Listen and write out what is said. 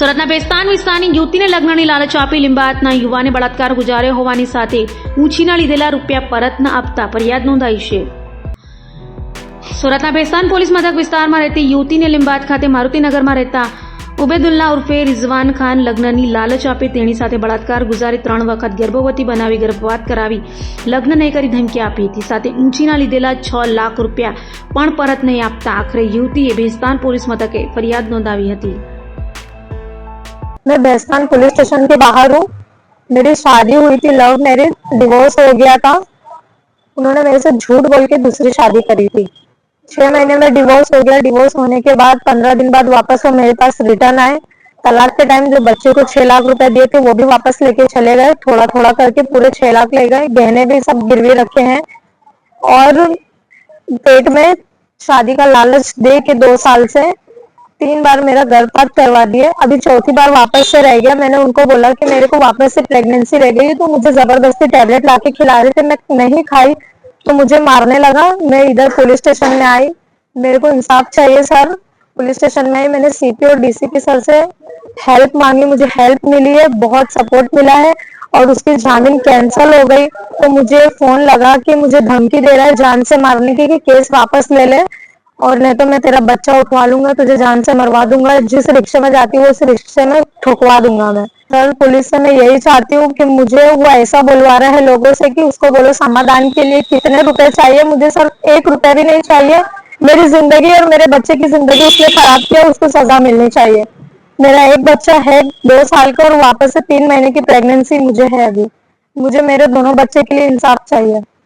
સુરતના બેસ્તાન વિસ્તારની યુવતીને લગ્નની લાલચ આપી લિંબાયતના યુવાને બળાત્કાર ગુજાર્યો હોવાની સાથે ઊંચીના લીધેલા રૂપિયા પરત ન આપતા ફરિયાદ નોંધાઈ છે. સુરતના ભેસ્તાન પોલીસ મથક વિસ્તારમાં રહેતી યુવતીને લિંબાયત ખાતે મારુતિનગરમાં રહેતા ઉબેદુલ્લા ઉર્ફે રિઝવાન ખાન લગ્નની લાલચ આપી તેની સાથે બળાત્કાર ગુજારી ત્રણ વખત ગર્ભવતી બનાવી ગર્ભપાત કરાવી લગ્ન નહીં કરી ધમકી આપી હતી સાથે ઊંચીના લીધેલા છ લાખ રૂપિયા પણ પરત નહીં આપતા આખરે યુવતીએ ભેસ્તાન પોલીસ મથકે ફરિયાદ નોંધાવી હતી मैं बेस्तान पुलिस स्टेशन के बाहर हूँ मेरी शादी हुई थी लव मैरिज डिवोर्स हो गया था उन्होंने मेरे से झूठ बोल के दूसरी शादी करी थी छह महीने में डिवोर्स हो गया। डिवोर्स होने के बाद पंद्रह दिन बाद वापस वो मेरे पास रिटर्न आए। तलाक के टाइम जो बच्चे को छह लाख रुपए दिए थे, वो भी वापस लेके चले गए। थोड़ा थोड़ा करके पूरे छह लाख ले गए। गहने भी सब गिरवी रखे हैं। और पेट में शादी का लालच दे के दो साल से तीन बार मेरा गर्भपात करवा दिए। अभी चौथी बार वापस से रह गया। मैंने उनको बोला कि मेरे को वापस से प्रेगनेंसी रह गई तो मुझे ज़बरदस्ती टैबलेट लाके खिला रहे थे। मैं नहीं खाई। तो मुझे मारने लगा। मैं इधर पुलिस स्टेशन में आई। मेरे को इंसाफ चाहिए, सर। पुलिस स्टेशन में मैंने सीपी और डीसीपी सर से हेल्प मांगी। मुझे हेल्प मिली है, बहुत सपोर्ट मिला है और उसकी जामीन कैंसल हो गई। तो मुझे फ़ोन लगा कि मुझे धमकी दे रहा है जान से मारने की कि केस वापस ले ले। और नहीं तो मैं तेरा बच्चा उठवा लूँगा, तुझे जान से मरवा दूँगा, जिस रिक्शे में जाती हूँ, उस रिक्शे में ठुकवा दूँगा मैं। सर पुलिस से मैं यही चाहती हूँ कि मुझे वो ऐसा बुलवा रहा है लोगों से कि उसको बोलो समाधान के लिए कितने रुपए चाहिए मुझे, सर, एक रुपया भी नहीं चाहिए। मेरी ज़िंदगी और मेरे बच्चे की ज़िंदगी उसने खराब किया, उसको सजा मिलनी चाहिए। मेरा एक बच्चा है दो साल का और वापस से तीन महीने की प्रेगनेंसी मुझे है अभी। मुझे मेरे दोनों बच्चे के लिए इंसाफ चाहिए।